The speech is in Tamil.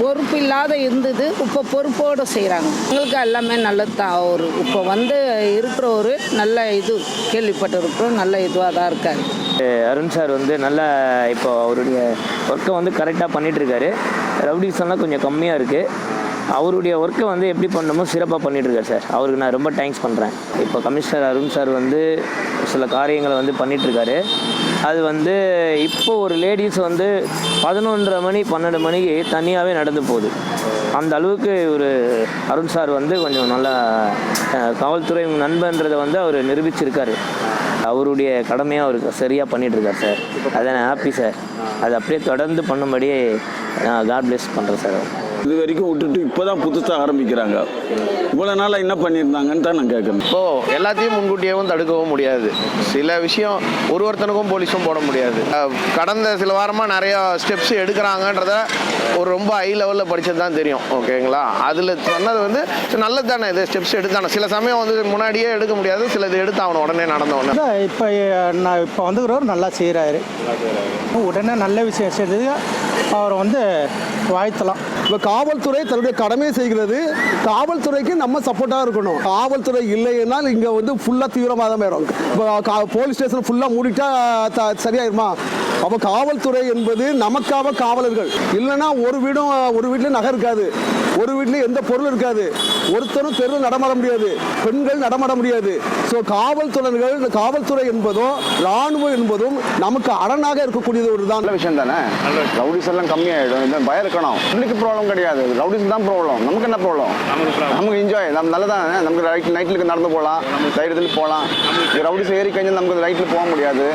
பொறுப்பு இல்லாத இருந்தது. இப்போ பொறுப்போடு செய்கிறாங்க எங்களுக்கு எல்லாமே நல்லது தான். அவர் இப்போ வந்து இருக்கிற ஒரு நல்ல இது கேள்விப்பட்டிருக்கிறோம். நல்ல இதுவாக தான் இருக்காரு. அருண் சார் வந்து நல்லா இப்போ அவருடைய ஒர்க்கை வந்து கரெக்டாக பண்ணிகிட்ருக்காரு ரவுடிசன்லாம் கொஞ்சம் கம்மியாக இருக்குது அவருடைய ஒர்க்கை வந்து எப்படி பண்ணணுமோ சிறப்பாக பண்ணிகிட்ருக்காரு சார். அவருக்கு நான் ரொம்ப தேங்க்ஸ் பண்ணுறேன் இப்போ கமிஷனர் அருண் சார் வந்து சில காரியங்களை வந்து பண்ணிகிட்ருக்காரு அது வந்து இப்போ ஒரு லேடிஸ் வந்து பதினொன்றரை மணி பன்னெண்டு மணிக்கு தனியாகவே நடந்து போகுது. அந்த அளவுக்கு ஒரு அருண் சார் வந்து கொஞ்சம் நல்லா காவல்துறை நண்பன்றதை வந்து அவர் நிரூபிச்சிருக்காரு. அவருடைய கடமையாக அவருக்கு சரியாக பண்ணிட்டு சார். அதை நான் ஹாப்பி சார். அது அப்படியே தொடர்ந்து பண்ணும்படியே நான் காட் பிளெஸ் பண்ணுறேன் சார். இது வரைக்கும் விட்டுட்டு இப்போதான் புதுசாக ஆரம்பிக்கிறாங்க. இவ்வளோ நாளாக என்ன பண்ணியிருந்தாங்கன்னு தான் நான் கேட்குறேன் இப்போ எல்லாத்தையும் முன்கூட்டியேவும் தடுக்கவும் முடியாது. சில விஷயம் ஒரு ஒருத்தனுக்கும் போலீஸும் போட முடியாது. கடந்த சில வாரமாக நிறைய ஸ்டெப்ஸ் எடுக்கிறாங்கன்றத ஒரு ரொம்ப ஹை லெவலில் படிச்சது தான் தெரியும். ஓகேங்களா அதில் சொன்னது வந்து நல்லது தானே இது ஸ்டெப்ஸ் எடுத்தானே. சில சமயம் வந்து முன்னாடியே எடுக்க முடியாது. சில இது எடுத்து அவனை உடனே நடந்த உடனே. அதான் இப்போ நான் இப்போ வந்துக்கிறவர் நல்லா செய்கிறாரு உடனே நல்ல விஷயம் செய்தது அவரை வந்து வாழ்த்தலாம். இப்போ காவல்துறை தன்னுடைய கடமையை செய்கிறது. காவல்துறைக்கு நம்ம சப்போர்ட்டாக இருக்கணும். காவல்துறை இல்லைன்னா இங்கே வந்து ஃபுல்லாக தீவிரமாக தான் போயிடும் இப்போ கா- போலீஸ் ஸ்டேஷன் ஃபுல்லாக மூடிட்டா த சரியாயிருமா? அப்போ காவல்துறை என்பது நமக்காக காவலர்கள். இல்லைன்னா ஒரு வீடும் ஒரு வீட்லையும் நகை இருக்காது. ஒரு வீட்லையும் எந்த பொருளும் இருக்காது. ஒருத்தரும் தெருவில் நடமாட முடியாது. பெண்கள் நடமாட முடியாது. ஸோ காவல்துறைகள் காவல்துறை என்பதும் ராணுவம் என்பதும் நமக்கு அரணாக இருக்கக்கூடியது ஒரு தான். நல்ல விஷயம் தானே? ரவுடிஸ் எல்லாம் கம்மியாயிடும். இந்த பயம் இருக்கணும். உங்களுக்கு ப்ராப்ளம் கிடையாது. ரவுடிஸ் தான் ப்ராப்ளம் நமக்கு என்ன ப்ராப்ளம் நமக்கு என்ஜாய் நம்ம நல்லதானே? நமக்கு ரைட் நைட்டில் நடந்து போகலாம். தைரியத்தில் போகலாம். ரவுடிஸ் ஏறி கழிஞ்சு நமக்கு ரைட்டில் போக முடியாது.